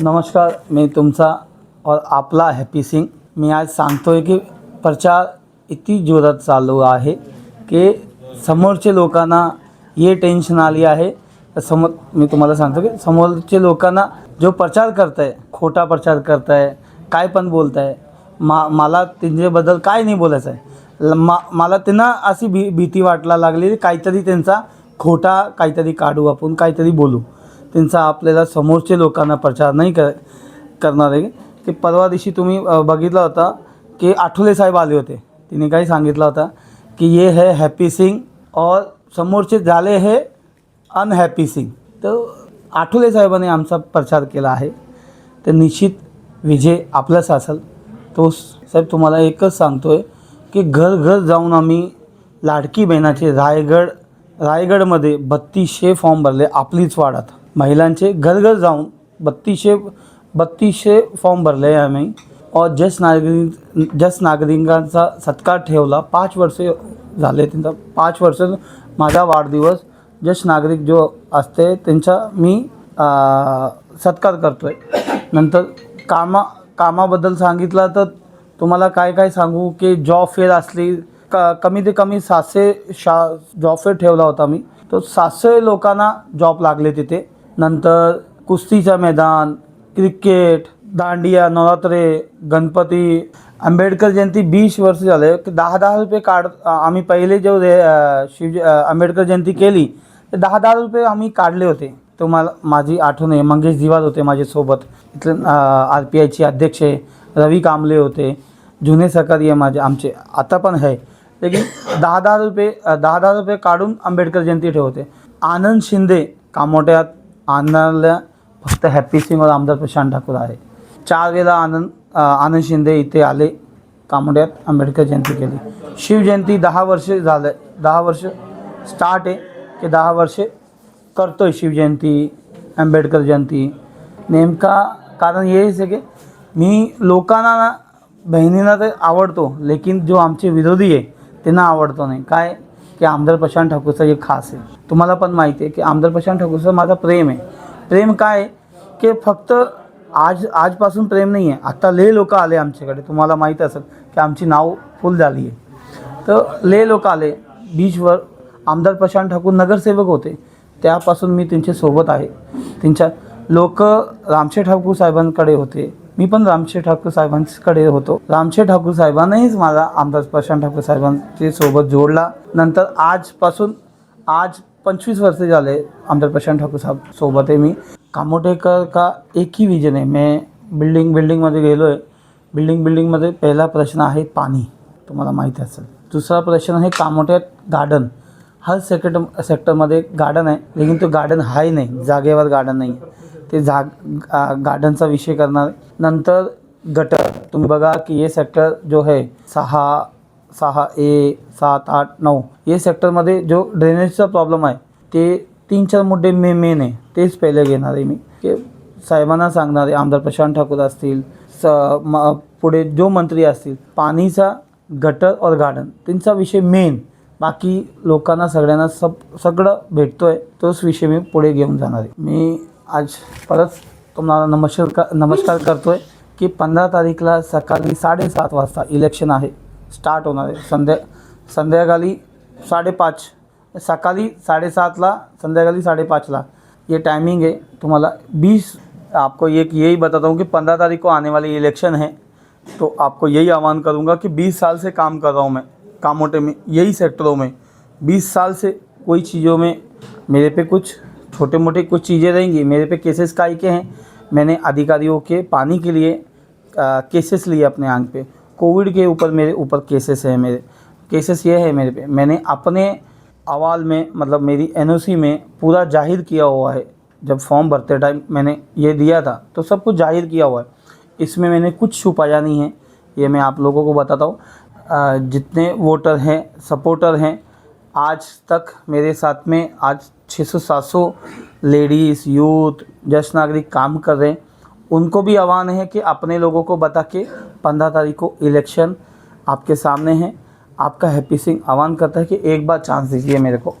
नमस्कार मी तुमचा और आपला हॅपी सिंग मी आज सांगतोय की प्रचार इतकी जोरात चालू आहे की समोरचे लोकांना ये टेन्शन आली आहे. तर समोर मी तुम्हाला सांगतो की समोरचे लोकांना जो प्रचार करताय खोटा प्रचार करताय काय पण बोलताय मा मला त्यांच्याबद्दल काय नाही बोलायचं आहे ल- मा मला त्यांना अशी भी भीती वाटला लागली काहीतरी त्यांचा खोटा काहीतरी काढू आपण काहीतरी बोलू. त्यांचा आपल्याला समोरचे लोकांना प्रचार नाही कर करणार आहे. की परवा दिवशी तुम्ही बघितला होता की आठवले साहेब आले होते. तिने काही सांगितलं होता की ये है हॅपी सिंग और समोरचे झाले हे अनहॅपी सिंग तर आठवले साहेबांनी आमचा प्रचार केला आहे. तर निश्चित विजय आपलाच असेल. तो साहेब तुम्हाला एकच सांगतो आहे की घर घर जाऊन आम्ही लाडकी बहिणाचे रायगड रायगडमध्ये बत्तीसशे फॉर्म भरले. आपलीच वाढत महिलांचे घर घर जाऊन बत्तीसशे बत्तीसशे फॉर्म भरले आम्ही. और ज्येष्ठ नागरिक ज्येष्ठ नागरिकांचा सत्कार ठेवला. पाच वर्षे झाले त्यांचा पाच वर्ष माझा वाढदिवस. ज्येष्ठ नागरिक जो असते त्यांचा मी सत्कार करतो आहे नंतर कामा कामाबद्दल सांगितलं तर तुम्हाला काय काय सांगू की जॉब फेअर असली क कमी ते कमी सातशे शा जॉब फेअर ठेवला होता मी. तो सातशे लोकांना जॉब लागले तिथे. नंतर कुस्तीचं मैदान क्रिकेट दांडिया नवरात्रे गणपती. आंबेडकर जयंती वीस वर्ष झाले. की दहा दहा रुपये काढ आम्ही पहिले जे रे अ, आंबेडकर जयंती केली तर दहा दहा रुपये आम्ही काढले होते. तुम्हाला माझी आठवण आहे. मंगेश दिवार होते माझ्यासोबत इथले आर पी आयचे अध्यक्ष रवी कांबले होते. जुने सहकारी आहे माझे आमचे. आता पण आहे. लेकिन दहा दहा रुपये दहा दहा रुपये काढून आंबेडकर जयंती ठेवते. आनंद शिंदे कामोट्यात आनंदला फक्त हॅपी सिंग आमदार प्रशांत ठाकूर आहे. चार वेळा आनंद आनंद शिंदे इथे आले कामोड्यात आंबेडकर जयंती केली. शिवजयंती दहा वर्ष झालं दहा वर्ष स्टार्ट आहे की दहा वर्षे करतो आहे शिवजयंती आंबेडकर जयंती. नेमका कारण हेच आहे की मी लोकांना ना बहिणींना तर आवडतो लेकिन जो आमचे विरोधी आहे त्यांना आवडतो नाही. काय? की आमदार प्रशांत ठाकूरचं एक खास आहे. तुम्हाला पण माहिती आहे की आमदार प्रशांत ठाकूरचं माझा प्रेम आहे. प्रेम काय? आहे की फक्त आज आजपासून प्रेम नाही आहे. आत्ता ले लोक आले आमच्याकडे. तुम्हाला माहीत असेल की आमची नाव फुल झाली आहे. तर ले लोक आले. बीचवर आमदार प्रशांत ठाकूर नगरसेवक होते. त्यापासून मी त्यांच्यासोबत आहे. त्यांच्या लोक रामशे ठाकूर साहेबांकडे होते. मी पण रामशे ठाकूर साहेबांकडे होतो. रामशे ठाकूर साहेबांनीच मला आमदार प्रशांत ठाकूर साहेबांचे सोबत जोडला. नंतर आजपासून आज पंचवीस वर्ष झाले आमदार प्रशांत ठाकूर साहेब सोबत आहे मी. कामोटेकर का एक ही विजन आहे. मी बिल्डिंग बिल्डिंगमध्ये गेलो आहे बिल्डिंग बिल्डिंगमध्ये पहिला प्रश्न आहे पाणी. तुम्हाला माहिती असेल. दुसरा प्रश्न आहे कामोटे गार्डन. हर सेक्टर सेक्टरमध्ये गार्डन आहे लेकिन तो गार्डन आहे नाही. जागेवर गार्डन नाही. ते जाग गा- गार्डनचा विषय करणार. नंतर गटर. तुम्ही बघा की हे सेक्टर जो आहे सहा सहा ए सात आठ नऊ हे सेक्टरमध्ये जो ड्रेनेजचा प्रॉब्लेम आहे ते तीन चार मुद्दे मे मेन आहे. तेच पहिले घेणार आहे मी. की साहेबांना सांगणार आहे आमदार प्रशांत ठाकूर असतील स म पुढे जो मंत्री असतील पाणीचा गटर और गार्डन त्यांचा विषय मेन बाकी लोकांना सगळ्यांना सब सगळं भेटतो आहे तोच विषय मी पुढे घेऊन जाणार आहे. मी आज परत तुम्हाला नमस्कार का नमस्कार करतो आहे की पंधरा तारीखला सकाळी साडेसात वाजता इलेक्शन आहे. स्टार्ट होणार आहे. संध्या, संध्याकाळी साडेपाच, सकाळी साडेसातला, संध्याकाळी साडेपाचला ये टाइमिंग है तुम्हाला बीस, आपको एक यही बताता हूँ कि पंद्रह तारीख को आने वाली इलेक्शन है. तो आपको यही आह्वान करूँगा कि बीस साल से काम कर रहा हूँ मैं कामोटे में, यही सेक्टरों में। बीस साल से कोई चीज़ों में मेरे पे कुछ छोटे मोटे कुछ चीज़ें रहेंगी। मेरे पे केसेस काई के हैं। मैंने अधिकारियों के पानी के लिए आ, केसेस लिए अपने आंग पे। कोविड के ऊपर मेरे ऊपर केसेस हैं मेरे। केसेस ये है मेरे पे। मैंने अपने अवाल में मतलब मेरी एनओसी में पूरा ज़ाहिर किया हुआ है। जब फॉर्म भरते टाइम मैंने ये दिया था तो सब कुछ ज़ाहिर किया हुआ है। इसमें मैंने कुछ छुपाया नहीं है। ये मैं आप लोगों को बताता हूँ। जितने वोटर हैं सपोर्टर हैं आज तक मेरे साथ में आज 600-700 लेडीज़, यूथ ज्येष्ठ नागरिक काम कर रहे हैं, उनको भी आह्वान है कि अपने लोगों को बता के पंद्रह तारीख को इलेक्शन आपके सामने है। आपका हैप्पी सिंह आह्वान करता है कि एक बार चांस दीजिए मेरे को।